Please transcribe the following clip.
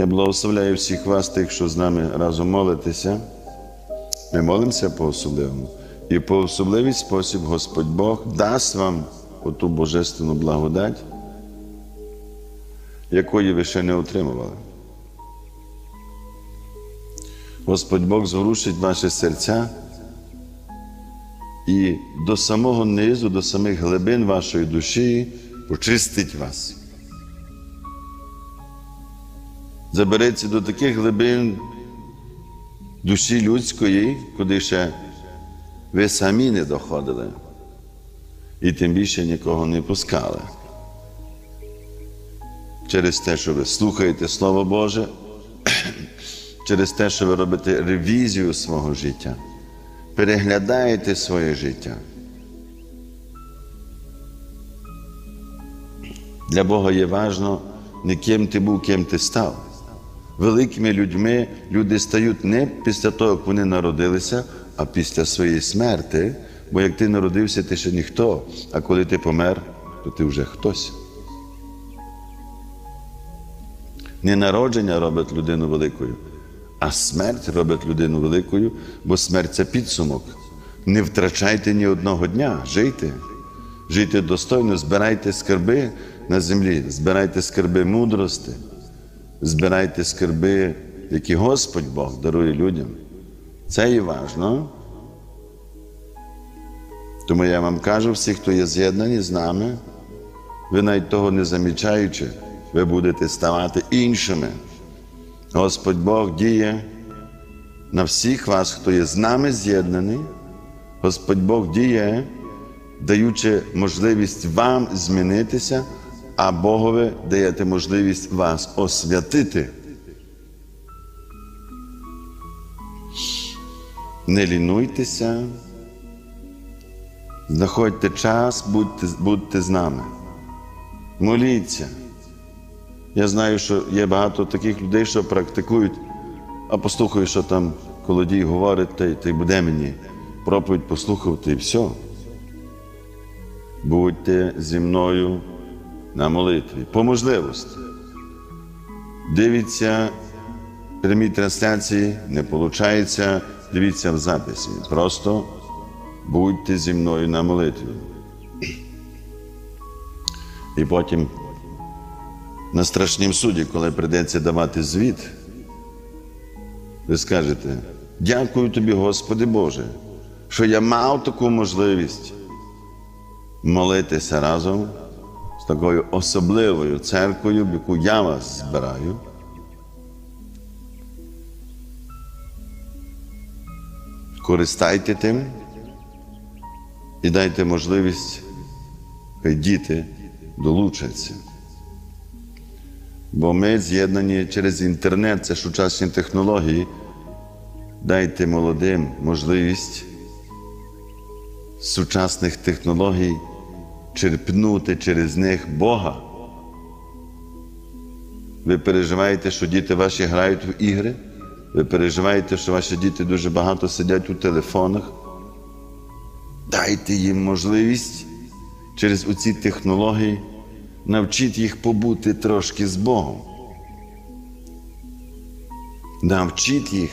Я благословляю всіх вас, тих, що з нами разом молитеся. Ми молимося по особливому. І по особливий спосіб Господь Бог дасть вам оту божественну благодать, якої ви ще не отримували. Господь Бог зворушить ваші серця і до самого низу, до самих глибин вашої душі почистить вас. Забереться до таких глибин душі людської, куди ще ви самі не доходили, і тим більше нікого не пускали. Через те, що ви слухаєте Слово Боже, через те, що ви робите ревізію свого життя, переглядаєте своє життя. Для Бога є важно не ким ти був, ким ти став. Великими людьми люди стають не після того, як вони народилися, а після своєї смерти. Бо як ти народився, ти ще ніхто, а коли ти помер, то ти вже хтось. Не народження робить людину великою, а смерть робить людину великою, бо смерть це підсумок. Не втрачайте ні одного дня, жийте. Жийте достойно, збирайте скарби на землі, збирайте скарби мудрости, збирайте скарби, які Господь Бог дарує людям. Це і важно. Тому я вам кажу, всі, хто є з'єднані з нами, ви навіть того не замічаючи, ви будете ставати іншими. Господь Бог діє на всіх вас, хто є з нами з'єднаний. Господь Бог діє, даючи можливість вам змінитися, а Богові даєте можливість вас освятити. Не лінуйтеся, знаходьте час, будьте, будьте з нами. Моліться. Я знаю, що є багато таких людей, що практикують, а послухаю, що там колодій говорить, та й, та й буде мені проповідь послухати і все. Будьте зі мною на молитві. По можливості. Дивіться прямі трансляції, не виходить, дивіться в записі. Просто будьте зі мною на молитві. І потім на страшнім суді, коли прийдеться давати звіт, ви скажете, дякую тобі, Господи Боже, що я мав таку можливість молитися разом такою особливою церквою, в яку я вас збираю. Користайте тим і дайте можливість, хай діти долучаться. Бо ми з'єднані через інтернет, це сучасні технології. Дайте молодим можливість сучасних технологій черпнути через них Бога. Ви переживаєте, що діти ваші грають в ігри? Ви переживаєте, що ваші діти дуже багато сидять у телефонах? Дайте їм можливість через оці технології навчіть їх побути трошки з Богом. Навчіть їх